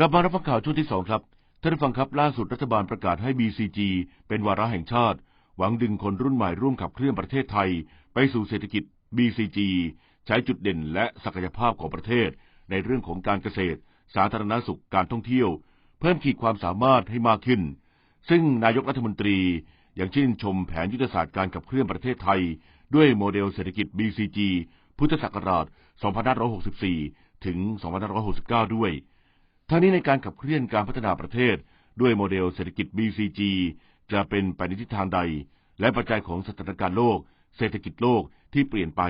กลับมารับฟังข่าวช่วงที่สองครับ ท่านผู้ฟังครับล่าสุดรัฐบาลประกาศให้ BCG เป็นวาระแห่งชาติ หวังดึงคนรุ่นใหม่ร่วมขับเคลื่อนประเทศไทย ไปสู่เศรษฐกิจ BCG ใช้จุดเด่นและศักยภาพของประเทศ ในเรื่องของการเกษตร สาธารณสุขการท่องเที่ยว เพิ่มขีดความสามารถให้มากขึ้น ซึ่งนายกรัฐมนตรียังชื่นชมแผนยุทธศาสตร์การขับเคลื่อนประเทศไทย ด้วยโมเดลเศรษฐกิจ BCG พุทธศักราช 2564 ถึง 2569 ด้วย ทั้งนี้ในการขับเคลื่อนการพัฒนาประเทศ ด้วยโมเดลเศรษฐกิจ BCG จะเป็นไปในทิศทางใด และปัจจัยของสถานการณ์โลก เศรษฐกิจโลกที่เปลี่ยนไป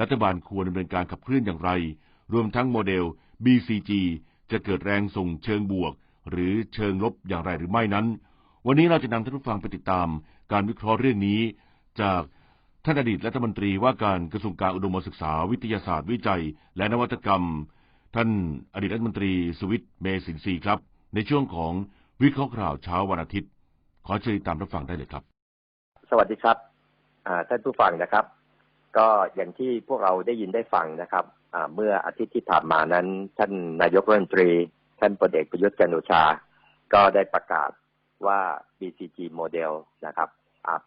รัฐบาลควรดำเนินการขับเคลื่อนอย่างไร รวมทั้งโมเดล BCG จะเกิดแรงส่งเชิงบวก หรือเชิงลบอย่างไรหรือไม่นั้น วันนี้เราจะนำท่านผู้ฟังไปติดตาม การวิเคราะห์เรื่องนี้ จากท่านอดีตรัฐมนตรีว่าการกระทรวงการอุดมศึกษาวิทยาศาสตร์วิจัย และนวัตกรรม ท่านอดีตรัฐมนตรีสวิตเมสินทรีครับ ในช่วงของวิเคราะห์ข่าวเช้าวันอาทิตย์ ขอเชิญตามรับฟังได้เลยครับ สวัสดีครับท่านผู้ฟังนะครับ ก็อย่างที่พวกเราได้ยินได้ฟังนะครับเมื่ออาทิตย์ที่ผ่านมานั้น ท่านนายกรัฐมนตรี ท่านพลเอกประยุทธ์จันโอชา ก็ได้ประกาศว่า BCG โมเดลนะครับ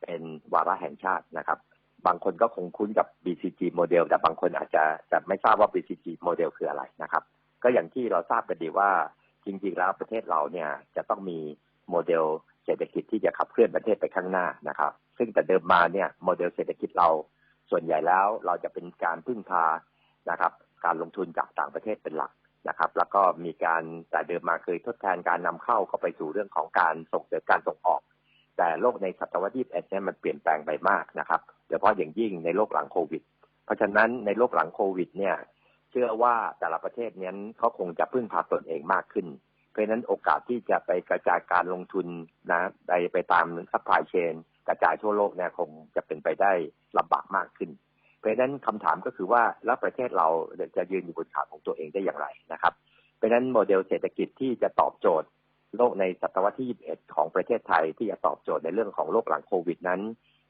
เป็นวาระแห่งชาตินะครับ บางคนก็คงคุ้นกับ BCG โมเดลแต่บางคนอาจจะจะไม่ทราบว่า BCG โมเดลคืออะไรนะครับ ก็อย่างที่เราทราบกันดีว่าจริงๆแล้วประเทศเราเนี่ยจะต้องมีโมเดลเศรษฐกิจที่จะขับเคลื่อนประเทศไปข้างหน้านะครับ ซึ่งแต่เดิมมาเนี่ยโมเดลเศรษฐกิจเราส่วนใหญ่แล้วเราจะเป็นการพึ่งพานะครับ การลงทุนจากต่างประเทศเป็นหลักนะครับ แล้วก็มีการแต่เดิมมาเคยทดแทนการนำเข้าเข้าไปสู่เรื่องของการส่งเสริมการส่งออก แต่โลกในศตวรรษที่21เนี่ยมันเปลี่ยนแปลงไปมากนะครับโดยเฉพาะอย่างยิ่งในโลกหลังโควิด เพราะฉะนั้นในโลกหลังโควิด เนี่ย เชื่อว่าแต่ละประเทศเนี้เขาคงจะพึ่งพาตนเองมากขึ้น เพราะฉะนั้นโอกาสที่จะไปกระจายการลงทุนนะไปไปตามซัพพลายเชนกระจายทั่วโลกเนี่ยคงจะเป็นไปได้ลำบากมากขึ้น เพราะฉะนั้นคำถามก็คือว่าแล้วประเทศเราจะยืนอยู่บนขาของตัวเองได้อย่างไรนะครับ เพราะฉะนั้นโมเดลเศรษฐกิจที่จะตอบโจทย์ โลกในศตวรรษที่ 21 ของประเทศไทยที่จะตอบโจทย์ในเรื่องของโลกหลังโควิดนั้น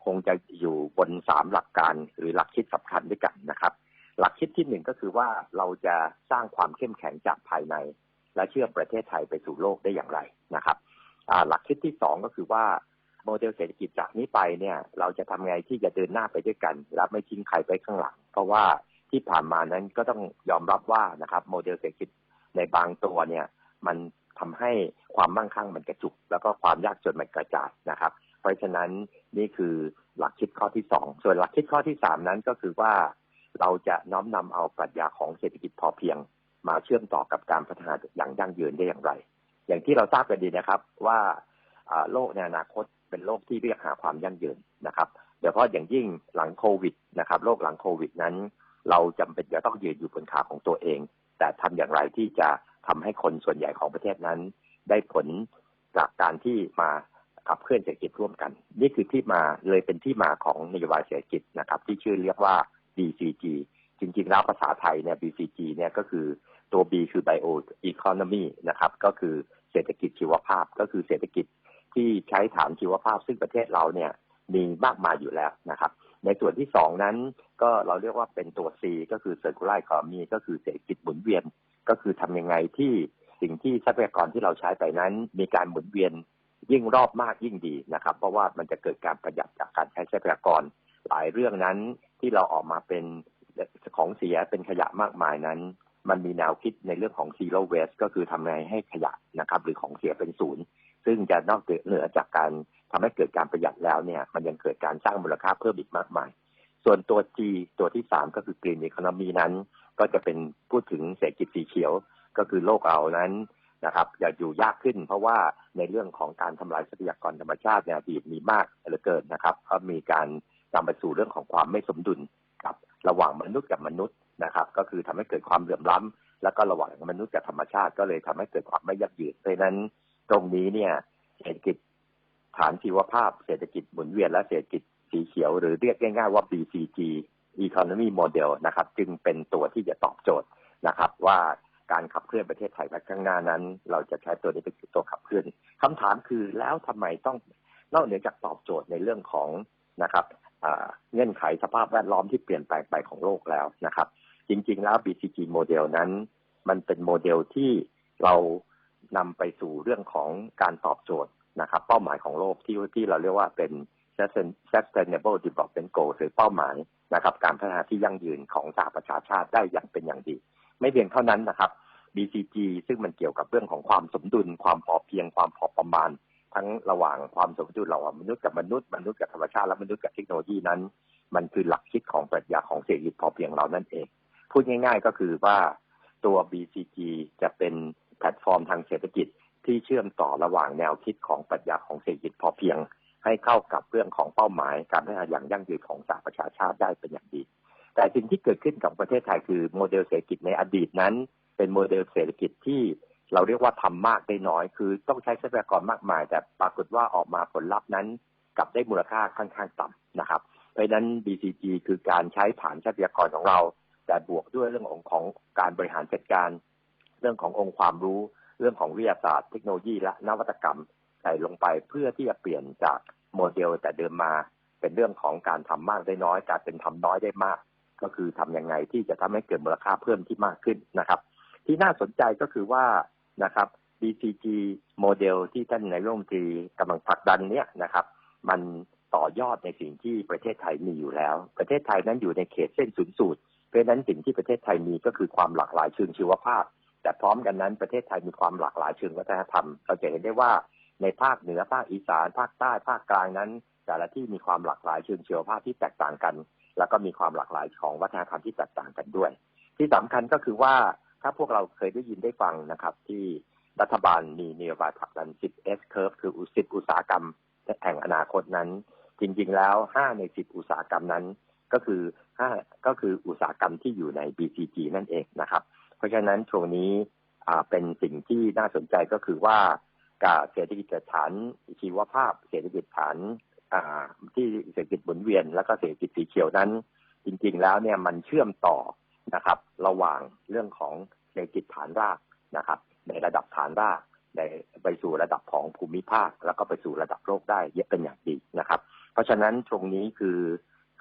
คงจะอยู่บนสามหลักการหรือหลักคิดสำคัญด้วยกันนะครับ หลักคิดที่หนึ่งก็คือว่าเราจะสร้างความเข้มแข็งจากภายใน และเชื่อมประเทศไทยไปสู่โลกได้อย่างไรนะครับหลักคิดที่สองก็คือว่าโมเดลเศรษฐกิจจากนี้ไปเนี่ย เราจะทำไงที่จะเดินหน้าไปด้วยกันและไม่ทิ้งใครไปข้างหลัง เพราะว่าที่ผ่านมานั้นก็ต้องยอมรับว่านะครับ โมเดลเศรษฐกิจในบางตัวเนี่ย มัน ทำให้ความมั่งคั่งมันกระจุก แล้วก็ความยากจนมันกระจายนะครับ เพราะฉะนั้นนี่คือหลักคิดข้อที่สองส่วนหลักคิดข้อที่สามนั้นก็คือว่าเราจะน้อมนำเอาปรัชญาของเศรษฐกิจพอเพียง มาเชื่อมต่อกับการพัฒนาอย่างยั่งยืนได้อย่างไร อย่างที่เราทราบกันดีนะครับว่าโลกในอนาคตเป็นโลกที่เรียกหาความยั่งยืนนะครับโดยเฉพาะอย่างยิ่งหลังโควิดนะครับโลกหลังโควิดนั้น เราจำเป็นจะต้องยืนอยู่บนขาของตัวเอง แต่ทำอย่างไรที่จะ ทำให้คนส่วนใหญ่ของประเทศนั้น ได้ผลจากการที่มาขับเคลื่อนเศรษฐกิจร่วมกัน นี่คือที่มาเลยเป็นที่มาของนโยบายเศรษฐกิจนะครับ ที่ชื่อเรียกว่า BCG จริงๆแล้วภาษาไทยเนี่ย BCG เนี่ยก็คือตัว B คือ Bio Economy นะครับ ก็คือเศรษฐกิจชีวภาพ ก็คือเศรษฐกิจที่ใช้ฐานชีวภาพ ซึ่งประเทศเราเนี่ยมีมากมายอยู่แล้วนะครับ ในส่วนที่สองนั้นก็เราเรียกว่าเป็นตัว C ก็คือ Circular Economy ก็คือเศรษฐกิจหมุนเวียน ก็คือทำยังไงที่สิ่งที่ทรัพยากรที่เราใช้ไปนั้น มีการหมุนเวียนยิ่งรอบมากยิ่งดีนะครับ เพราะว่ามันจะเกิดการประหยัดจากการใช้ทรัพยากร หลายเรื่องนั้นที่เราออกมาเป็นของเสียเป็นขยะมากมายนั้น มันมีแนวคิดในเรื่องของ zero waste ก็คือทำไงให้ขยะนะครับ หรือของเสียเป็นศูนย์ ซึ่งจะนอกเหนือจากการทำให้เกิดการประหยัดแล้วเนี่ย มันยังเกิดการสร้างมูลค่าเพิ่มอีกมากมาย ส่วนตัว G ตัวที่สามก็คือ green economy นั้น ก็จะเป็นพูดถึงเศรษฐกิจสีเขียวก็คือโลกเรานั้นนะครับอย่าอยู่ยากขึ้น เพราะว่าในเรื่องของการทำลายทรัพยากรธรรมชาติเนี่ยดีมีมากเหลือเกินนะครับก็มีการนำไปสู่เรื่องของความไม่สมดุลกับระหว่างมนุษย์กับมนุษย์นะครับ ก็คือทำให้เกิดความเหลื่อมล้ำแล้วก็ระหว่างมนุษย์กับธรรมชาติก็เลยทำให้เกิดความไม่ยั่งยืนเพราะนั้นตรงนี้เนี่ยเศรษฐกิจฐานชีวภาพ เศรษฐกิจหมุนเวียนและเศรษฐกิจสีเขียวหรือเรียกง่ายๆว่า BCG Economy Model นะครับ จึงเป็นตัวที่จะตอบโจทย์นะครับ ว่าการขับเคลื่อนประเทศไทยไปข้างหน้านั้น เราจะใช้ตัวนี้เป็นตัวขับเคลื่อนคำถามคือแล้วทำไมต้องนอกเหนือจากตอบโจทย์ในเรื่องของนะครับเงื่อนไขสภาพแวดล้อมที่เปลี่ยนแปลงไปของโลกแล้วนะครับ จริง ๆ แล้ว BCG โมเดลนั้น มันเป็นโมเดลที่เรานำไปสู่เรื่องของการตอบโจทย์นะครับ เป้าหมายของโลกที่ที่เราเรียกว่าเป็น sustainable development goal หรือเป้าหมายนะครับ การพัฒนาที่ยั่งยืนของสหประชาชาติได้อย่างเป็นอย่างดี ไม่เพียงเท่านั้นนะครับ BCG ซึ่งมันเกี่ยวกับเรื่องของความสมดุล ความพอเพียงความพอประมาณ ทั้งระหว่างความสมดุลระหว่างมนุษย์กับมนุษย์มนุษย์กับธรรมชาติและมนุษย์กับเทคโนโลยีนั้น มันคือหลักคิดของปรัชญาของเศรษฐกิจพอเพียงเรานั่นเอง พูดง่าย ๆ ก็คือว่าตัว BCG จะเป็นแพลตฟอร์มทางเศรษฐกิจที่เชื่อมต่อระหว่างแนวคิดของปรัชญาของเศรษฐกิจพอเพียง ให้เข้ากับเรื่องของเป้าหมาย การพัฒนาอย่างยั่งยืนของสหประชาชาติได้เป็นอย่างดี แต่สิ่งที่เกิดขึ้นกับประเทศไทยคือโมเดลเศรษฐกิจในอดีตนั้น เป็นโมเดลเศรษฐกิจที่เราเรียกว่าทำมากได้น้อย คือต้องใช้ทรัพยากรมากมาย แต่ปรากฏว่าออกมาผลลัพธ์นั้นกลับได้มูลค่าค่อนข้างต่ำนะครับ เพราะนั้น BCG คือการใช้ฐานทรัพยากรของเรา แต่บวกด้วยเรื่องของของการบริหารจัดการ เรื่องขององค์ความรู้ เรื่องของวิทยาศาสตร์ เทคโนโลยีและนวัตกรรม ส่ลงไปเพื่อที่จะเปลี่ยนจากโมเดลแต่เดิมมาเป็นเรื่องของการทำมากได้น้อยกลายเป็นทำน้อยได้มาก ก็คือทำยังไงที่จะทำให้เกิดมูลค่าเพิ่มที่มากขึ้นนะครับ ที่น่าสนใจก็คือว่านะครับ BCG โมเดลที่ท่านนายรัฐมนตรีกำลังผลักดันเนี้ยนะครับ มันต่อยอดในสิ่งที่ประเทศไทยมีอยู่แล้ว ประเทศไทยนั้นอยู่ในเขตเส้นศูนย์สูตรเพราะฉะนั้นสิ่งที่ประเทศไทยมีก็คือความหลากหลายเชิงชีวภาพ แต่พร้อมกันนั้นประเทศไทยมีความหลากหลายเชิงวัฒนธรรม เราจะเห็นได้ว่า ในภาคเหนือภาคอีสานภาคใต้ภาคกลางนั้น แต่ละที่มีความหลากหลายเชิงเชียวภาพที่แตกต่างกัน แล้วก็มีความหลากหลายของวัฒนธรรมที่แตกต่างกันด้วย ที่สำคัญก็คือว่าถ้าพวกเราเคยได้ยินได้ฟังนะครับ ที่รัฐบาลมีนโยบายผลักดัน 10S curve คือ10อุตสาหกรรมแห่งอนาคตนั้น จริงๆแล้ว 5 ใน 10 อุตสาหกรรมนั้น ก็คือ5ก็คืออุตสาหกรรมที่อยู่ใน BCG นั่นเองนะครับ เพราะฉะนั้นช่วงนี้เป็นสิ่งที่น่าสนใจก็คือว่า การเศรษฐกิจฐานชีวภาพ เศรษฐกิจฐานที่เศรษฐกิจหมุนเวียน แล้วก็เศรษฐกิจสีเขียวนั้น จริงๆแล้วเนี่ยมันเชื่อมต่อนะครับ ระหว่างเรื่องของเศรษฐกิจฐานรากนะครับ ในระดับฐานรากในไปสู่ระดับของภูมิภาค แล้วก็ไปสู่ระดับโลกได้เยอะเป็นอย่างดีนะครับ เพราะฉะนั้นตรงนี้คือ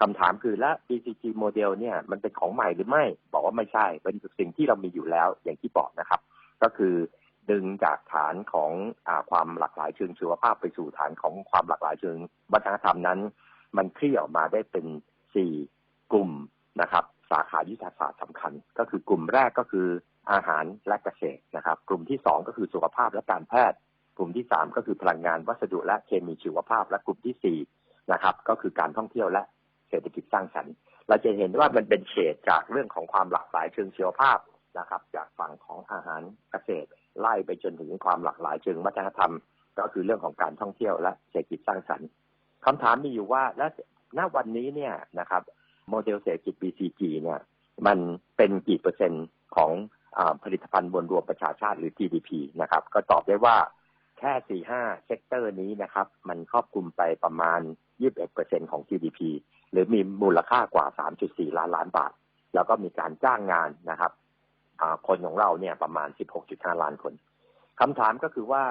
คำถามคือและ BCG โมเดลเนี่ยมันเป็นของใหม่หรือไม่ บอกว่าไม่ใช่เป็นสิ่งที่เรามีอยู่แล้วอย่างที่บอกนะครับ ก็คือ ดึงจากฐานของอความหลากหลายเชิงชีวภาพไปสู่ฐานของความหลากหลายเชิงวัฒนธรรมนั้น มันคลี่ออกมาได้เป็นสี่กลุ่มนะครับ สาขายุทธศาสตร์สำคัญ ก็คือกลุ่มแรกก็คืออาหารและเกษตรนะครับ กลุ่มที่สองก็คือสุขภาพและการแพทย์ กลุ่มที่สามก็คือพลังงานวัสดุและเคมีชีวภาพ และกลุ่มที่สี่นะครับ ก็คือการท่องเที่ยวและเศรษฐกิจสร้างสรรค์ เราจะเห็นว่ามันเป็นเฉดจากเรื่องของความหลากหลายเชิงชีวภาพนะครับ จากฝั่งของอาหารเกษตร ไล่ไปจนถึงความหลากหลายเชิงวัฒนธรรม ก็คือเรื่องของการท่องเที่ยวและเศรษฐกิจสร้างสรรค์คำถามมีอยู่ว่าและณวันนี้เนี่ยนะครับโมเดลเศรษฐกิจ BCG เนี่ยมันเป็นกี่เปอร์เซ็นต์ของอผลิตภัณฑ์บนรวมประชาชาติหรือ GDP นะครับ ก็ตอบได้ว่าแค่สี่ห้าเซกเตอร์นี้นะครับ มันครอบคลุมไปประมาณ21%ของ GDP หรือมีมูลค่ากว่า3.4ล้านล้านบาท แล้วก็มีการจ้างงานนะครับ คนของเราเนี่ยประมาณ 16.5 ล้านคนคำถามก็คือว่า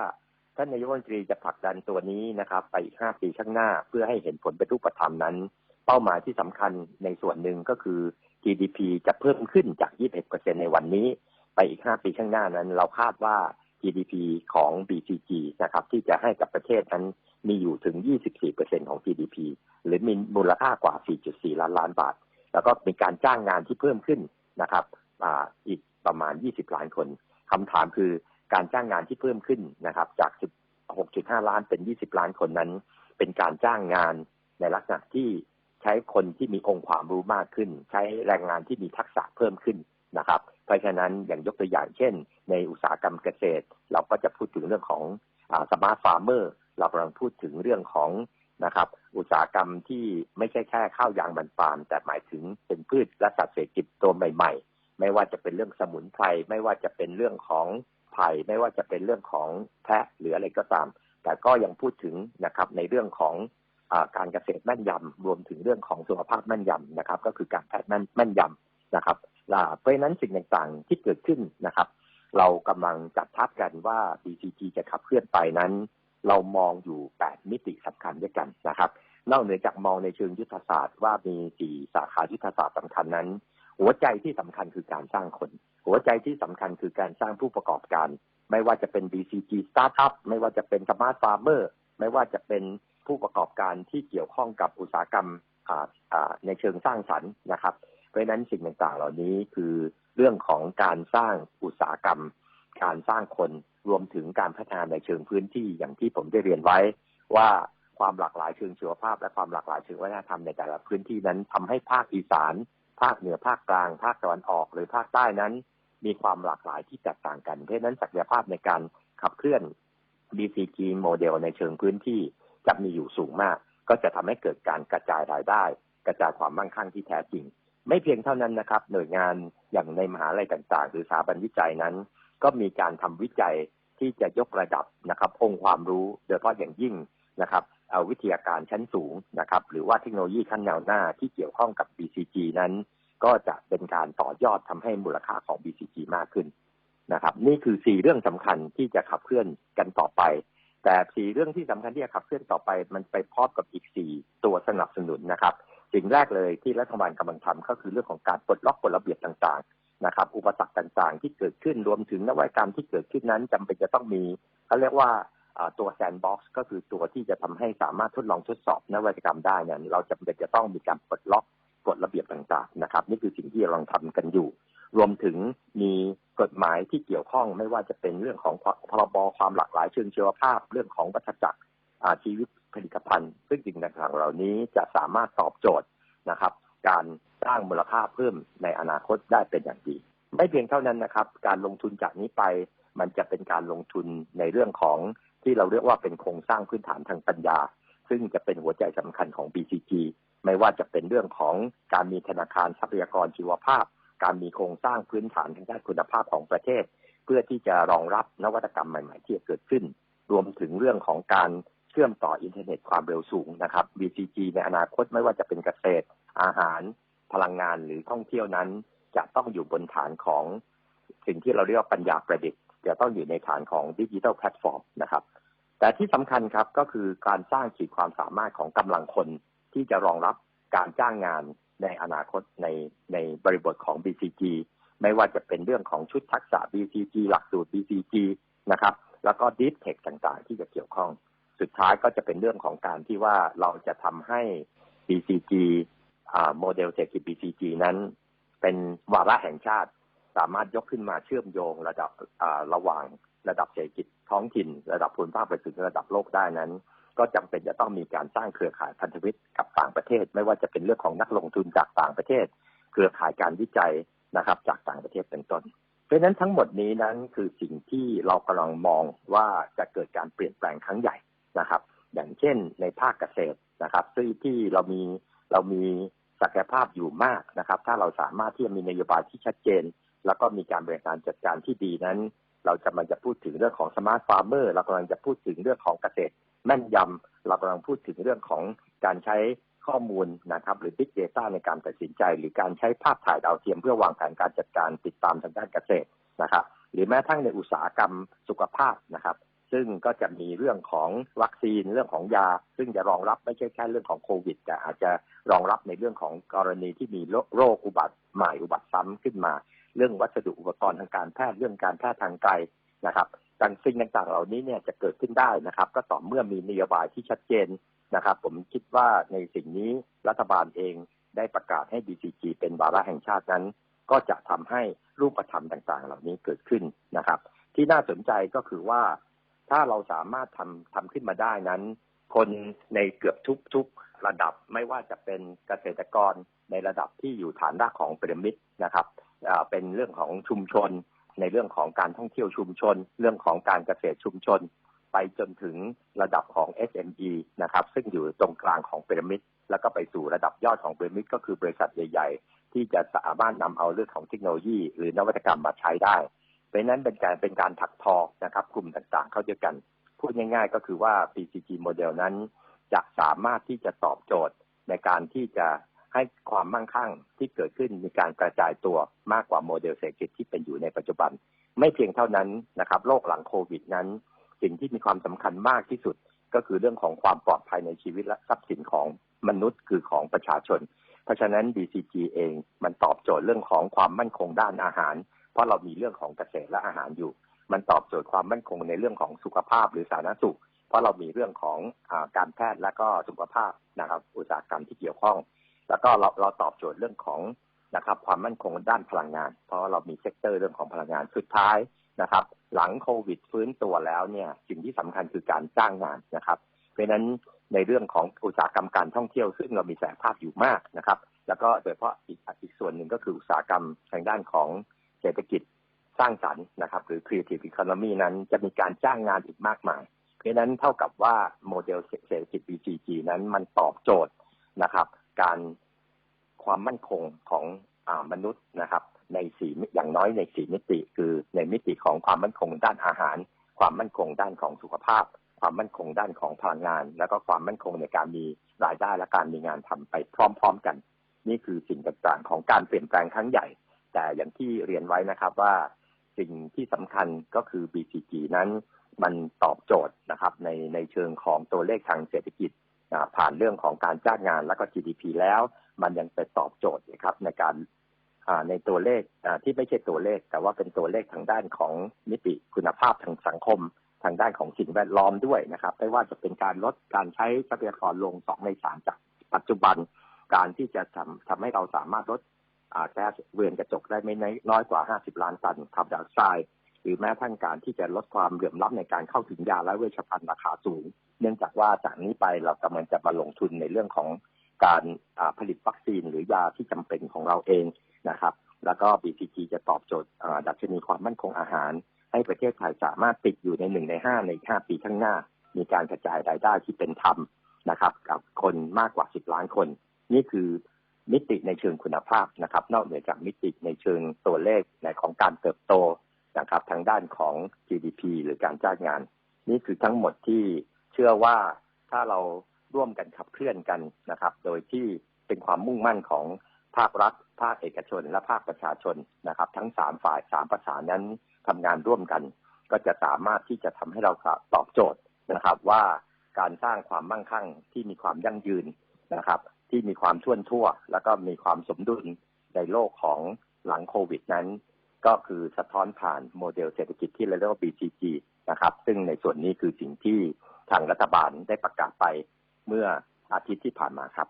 ท่านนายกรัฐมนตรีจะผลักดันตัวนี้นะครับ ไปอีก 5 ปีข้างหน้าเพื่อให้เห็นผลเป็นรูปธรรมนั้น เป้าหมายที่สำคัญในส่วนหนึ่งก็คือ GDP จะเพิ่มขึ้นจาก 21%ในวันนี้ ไปอีก 5 ปีข้างหน้านั้น เราคาดว่า GDP ของ BCG นะครับ ที่จะให้กับประเทศนั้นมีอยู่ถึง 24%ของ GDP หรือมีมูลค่ากว่า 4.4 ล้านล้านบาท แล้วก็มีการจ้างงานที่เพิ่มขึ้นนะครับออีก ประมาณ 20 ล้านคนคำถามคือการจ้างงานที่เพิ่มขึ้นนะครับ จาก 16.5 ล้านเป็น 20 ล้านคนนั้น เป็นการจ้างงานในลักษณะที่ใช้คนที่มีองค์ความรู้มากขึ้น ใช้แรงงานที่มีทักษะเพิ่มขึ้นนะครับ เพราะฉะนั้นอย่างยกตัวอย่างเช่น ในอุตสาหกรรมเกษตร เราก็จะพูดถึงเรื่องของสมาร์ทฟาร์มเมอร์เรากำลังพูดถึงเรื่องของนะครับอุตสาหกรรมที่ไม่ใช่แค่ข้าวยางมันปาล์มแต่หมายถึงเป็นพืชและสัตว์เศรษฐกิจตัวใหม่ๆ ไม่ว่าจะเป็นเรื่องสมุนไพรไม่ว่าจะเป็นเรื่องของไผ่ไม่ว่าจะเป็นเรื่องของแพะหรืออะไรก็ตาม แต่ก็ยังพูดถึงนะครับในเรื่องของอการเกษตรแม่นยำรวมถึงเรื่องของสุขภาพแม่นยำนะครับ ก็คือการแพทย์แม่นแม่นยำนะครับเพราะนั้นสิ่งต่างๆที่เกิดขึ้นนะครับ เรากำลังจัดทับกันว่า BCG จะขับเคลื่อนไปนั้น เรามองอยู่ 8 มิติสำคัญด้วยกันนะครับนอกเหนือจากมองในเชิงยุทธศาสตร์ว่ามีสี่สาขายุทธศาสตร์สำคัญนั้น หัวใจที่สำคัญคือการสร้างคน หัวใจที่สำคัญคือการสร้างผู้ประกอบการ ไม่ว่าจะเป็น BCG Startup ไม่ว่าจะเป็น Smart Farmer ไม่ว่าจะเป็นผู้ประกอบการที่เกี่ยวข้องกับอุตสาหกรรมในเชิงสร้างสรรค์นะครับ เพราะนั้นสิ่งต่างๆ เหล่านี้คือเรื่องของการสร้างอุตสาหกรรม การสร้างคนรวมถึงการพัฒนาในเชิงพื้นที่อย่างที่ผมได้เรียนไว้ว่าความหลากหลายเชิงชีวภาพ และความหลากหลายเชิงวัฒนธรรมในแต่ละพื้นที่นั้นทำให้ภาคอีสาน ภาคเหนือภาคกลาง ภาคตะวันออกหรือภาคใต้นั้น มีความหลากหลายที่แตกต่างกัน เพราะนั้นศักยภาพในการขับเคลื่อน BCG โมเดลในเชิงพื้นที่จะมีอยู่สูงมาก ก็จะทำให้เกิดการกระจายรายได้ กระจายความมั่งคั่งที่แท้จริง ไม่เพียงเท่านั้นนะครับ หน่วยงานอย่างในมหาลัยต่างๆ หรือสถาบันวิจัยนั้น ก็มีการทำวิจัยที่จะยกระดับนะครับ องค์ความรู้ โดยเฉพาะอย่างยิ่งนะครับ วิทยาการชั้นสูงนะครับ หรือว่าเทคโนโลยีขั้นแนวหน้าที่เกี่ยวข้องกับ BCG นั้น ก็จะเป็นการต่อยอดทำให้มูลค่าของ BCG มากขึ้นนะครับ นี่คือสี่เรื่องสำคัญที่จะขับเคลื่อนกันต่อไป แต่สี่เรื่องที่สำคัญที่จะขับเคลื่อนต่อไป มันไปพร้อมกับอีกสี่ตัวสนับสนุนนะครับสิ่งแรกเลยที่รัฐบาลกำลังทำก็คือเรื่องของการปลดล็อกกฎระเบียบต่างๆนะครับ อุปสรรคต่างๆ ที่เกิดขึ้นรวมถึงนวัตกรรมที่เกิดขึ้นนั้นจำเป็นจะต้องมีเขาเรียกว่า ตัวแซนบ็อกซ์ก็คือตัวที่จะทำให้สามารถทดลองทดสอบนวัตกรรมได้เนั้นเราจำเป็นจะต้องมีการปลดล็อกกฎระเบียบต่างๆนะครับ นี่คือสิ่งที่เราทำกันอยู่ รวมถึงมีกฎหมายที่เกี่ยวข้องไม่ว่าจะเป็นเรื่องของพรบความหลากหลายเชิงชีวภาพ เรื่องของวัฏจักรชีวิตผลิตภัณฑ์ ซึ่งสิ่งต่างๆเหล่านี้จะสามารถตอบโจทย์นะครับ การสร้างมูลค่าเพิ่มในอนาคตได้เป็นอย่างดี ไม่เพียงเท่านั้นนะครับ การลงทุนจากนี้ไปมันจะเป็นการลงทุนในเรื่องของ ที่เราเรียกว่าเป็นโครงสร้างพื้นฐานทางปัญญา ซึ่งจะเป็นหัวใจสำคัญของ BCG ไม่ว่าจะเป็นเรื่องของการมีธนาคารทรัพยากรชีวภาพ การมีโครงสร้างพื้นฐานทางด้านคุณภาพของประเทศ เพื่อที่จะรองรับนวัตกรรมใหม่ๆ ที่จะเกิดขึ้น รวมถึงเรื่องของการเชื่อมต่ออินเทอร์เน็ตความเร็วสูงนะครับ BCG ในอนาคตไม่ว่าจะเป็นเกษตร อาหาร พลังงานหรือท่องเที่ยวนั้น จะต้องอยู่บนฐานของสิ่งที่เราเรียกว่าปัญญาประดิษฐ์ จะต้องอยู่ในฐานของดิจิทัลแพลตฟอร์มนะครับ แต่ที่สำคัญครับก็คือการสร้างขีดความสามารถของกำลังคนที่จะรองรับการจ้างงานในอนาคตในในบริบทของ BCG ไม่ว่าจะเป็นเรื่องของชุดทักษะ BCG หลักสูตร BCG นะครับ แล้วก็ Deep Tech ต่างๆ ที่จะเกี่ยวข้อง สุดท้ายก็จะเป็นเรื่องของการที่ว่าเราจะทำให้ BCG โมเดลเศรษฐกิจ BCG นั้น เป็นวาระแห่งชาติ สามารถยกขึ้นมาเชื่อมโยงระดับระหว่างระดับเศรษฐกิจท้องถิ่น ระดับภูมิภาคไปถึงระดับโลกได้นั้น ก็จำเป็นจะต้องมีการสร้างเครือข่ายพันธมิตรกับต่างประเทศ ไม่ว่าจะเป็นเรื่องของนักลงทุนจากต่างประเทศ เครือข่ายการวิจัยนะครับ จากต่างประเทศเป็นต้น เพราะฉะนั้นทั้งหมดนี้นั้นคือสิ่งที่เรากำลังมองว่าจะเกิดการเปลี่ยนแปลงครั้งใหญ่นะครับ อย่างเช่นในภาคเกษตรนะครับซึ่งที่เรามีเรามีศักยภาพอยู่มากนะครับ ถ้าเราสามารถที่จะมีนโยบายที่ชัดเจน แล้วก็มีการบริหารจัดการที่ดีนั้น เราจะมันจะพูดถึงเรื่องของสมาร์ทฟาร์มเมอร์เรากำลังจะพูดถึงเรื่องของเกษตร แม่นยำเรากำลังพูดถึงเรื่องของการใช้ข้อมูลนะครับหรือ Big Data ในการตัดสินใจ หรือการใช้ภาพถ่ายดาวเทียม เพื่อวางแผนการจัดการติดตามทางด้านเกษตรนะครับหรือแม้ทั้งในอุตสาหกรรมสุขภาพนะครับซึ่งก็จะมีเรื่องของวัคซีนเรื่องของยา ซึ่งจะรองรับไม่ใช่แค่เรื่องของโควิด แต่อาจจะรองรับในเรื่องของกรณีที่มีโรคอุบัติใหม่อุบัติซ้ำขึ้นมา เรื่องวัสดุอุปกรณ์ทางการแพทย์เรื่องการแพทย์ทางไกลนะครับต่างสิ่งต่างๆเหล่านี้เนี่ยจะเกิดขึ้นได้นะครับ ก็ต่อเมื่อมีนโยบายที่ชัดเจนนะครับ ผมคิดว่าในสิ่งนี้รัฐบาลเองได้ประกาศให้ BCG เป็นวาระแห่งชาตินั้น ก็จะทำให้รูปธรรมต่างๆ เหล่านี้เกิดขึ้นนะครับ ที่น่าสนใจก็คือว่า ถ้าเราสามารถทำทำขึ้นมาได้นั้น คนในเกือบทุกๆระดับไม่ว่าจะเป็นเกษตรกรในระดับที่อยู่ฐานรากของพีระมิดนะครับ เป็นเรื่องของชุมชน ในเรื่องของการท่องเที่ยวชุมชน เรื่องของการเกษตรชุมชน ไปจนถึงระดับของ SME นะครับซึ่งอยู่ตรงกลางของพีระมิดแล้วก็ไปสู่ระดับยอดของพีระมิดก็คือบริษัทใหญ่ ๆ ที่จะสามารถนำเอาเรื่องของเทคโนโลยี หรือนวัตกรรมมาใช้ได้เพราะนั้นเป็นการเป็นการถักทอนะครับกลุ่มต่างๆ เข้าด้วยกัน พูดง่ายๆ ก็คือว่า PCG โมเดลนั้นจะสามารถที่จะตอบโจทย์ในการที่จะ ให้ความมั่งคั่งที่เกิดขึ้นมีการกระจายตัวมากกว่าโมเดลเศรษฐกิจที่เป็นอยู่ในปัจจุบัน ไม่เพียงเท่านั้นนะครับโลกหลังโควิดนั้น สิ่งที่มีความสำคัญมากที่สุดก็คือเรื่องของความปลอดภัยในชีวิตและทรัพย์สินของมนุษย์คือของประชาชน เพราะฉะนั้น BCG เองมันตอบโจทย์เรื่องของความมั่นคงด้านอาหาร เพราะเรามีเรื่องของเกษตรและอาหารอยู่ มันตอบโจทย์ความมั่นคงในเรื่องของสุขภาพหรือสาธารณสุข เพราะเรามีเรื่องของอการแพทย์และก็สุขภาพนะครับ อุตสาหกรรมที่เกี่ยวข้อง แล้วก็เราเราตอบโจทย์เรื่องของนะครับความมั่นคงด้านพลังงาน เพราะเรามีเซกเตอร์เรื่องของพลังงานสุดท้ายนะครับ หลังโควิดฟื้นตัวแล้วเนี่ยสิ่งที่สำคัญคือการจ้างงานนะครับ เพราะฉะนั้นในเรื่องของอุตสาหกรรมการท่องเที่ยวซึ่งเรามีศักยภาพอยู่มากนะครับ แล้วก็โดยเฉพาะอีกอีกส่วนหนึ่งก็คืออุตสาหกรรมทางด้านของเศรษฐกิจสร้างสรรค์นะครับ หรือ creative economy นั้นจะมีการจ้างงานอีกมากมาย เพราะนั้นเท่ากับว่าโมเดลเศรษฐกิจ BCG นั้นมันตอบโจทย์นะครับ การความมั่นคงของอมนุษย์นะครับ ในสีอย่างน้อยในสีมิติ คือในมิติของความมั่นคงด้านอาหาร ความมั่นคงด้านของสุขภาพ ความมั่นคงด้านของพลังงาน แล้วก็ความมั่นคงในการมีรายได้และการมีงานทำไปพร้อม ๆ กัน นี่คือสิ่งต่างๆ ของการเปลี่ยนแปลงครั้งใหญ่ แต่อย่างที่เรียนไว้นะครับว่าสิ่งที่สำคัญก็คือ BCG นั้นมันตอบโจทย์นะครับในในเชิงของตัวเลขทางเศรษฐกิจ ผ่านเรื่องของการจ้างงานและก็ GDP แล้ว มันยังไปตอบโจทย์นะครับในการในตัวเลขที่ไม่ใช่ตัวเลข แต่ว่าเป็นตัวเลขทางด้านของมิติคุณภาพทางสังคม ทางด้านของสิ่งแวดล้อมด้วยนะครับไม่ว่าจะเป็นการลดการใช้ทรัพยากรลงสองในสามจากปัจจุบันการที่จะทำทำให้เราสามารถลดแก๊สเรือนกระจกได้ไม่น้อยกว่า 50 ล้านตันคาร์บอนไดออกไซด์ หรือแม้ทั้งการที่จะลดความเหลื่อมล้ำในการเข้าถึงยาและเวชภัณฑ์ราคาสูง เนื่องจากว่าจากนี้ไปเรากำลังจะมาลงทุนในเรื่องของการผลิตวัคซีนหรือยาที่จำเป็นของเราเองนะครับ แล้วก็ BCG จะตอบโจทย์ดัชนีความมั่นคงอาหาร ให้ประเทศไทยสามารถติดอยู่ในหนึ่งในห้าในห้าปีข้างหน้า มีการกระจายรายได้ที่เป็นธรรมนะครับ กับคนมากกว่า10ล้านคน นี่คือมิติในเชิงคุณภาพนะครับ นอกเหนือจากมิติในเชิงตัวเลขในของการเติบโต นะครับทางด้านของ GDP หรือการจ้างงาน นี่คือทั้งหมดที่เชื่อว่าถ้าเราร่วมกันขับเคลื่อนกันนะครับ โดยที่เป็นความมุ่งมั่นของภาครัฐ ภาคเอกชน และภาคประชาชนนะครับ ทั้งสามฝ่ายสามประสานนั้นทำงานร่วมกัน ก็จะสามารถที่จะทำให้เราตอบโจทย์นะครับว่าการสร้างความมั่งคั่งที่มีความยั่งยืนนะครับ ที่มีความท่วนทั่ว แล้วก็มีความสมดุลในโลกของหลังโควิดนั้น ก็คือสะท้อนผ่านโมเดลเศรษฐกิจที่เราเรียกว่า BCG นะครับ ซึ่งในส่วนนี้คือสิ่งที่ทางรัฐบาลได้ประกาศไปเมื่ออาทิตย์ที่ผ่านมาครับ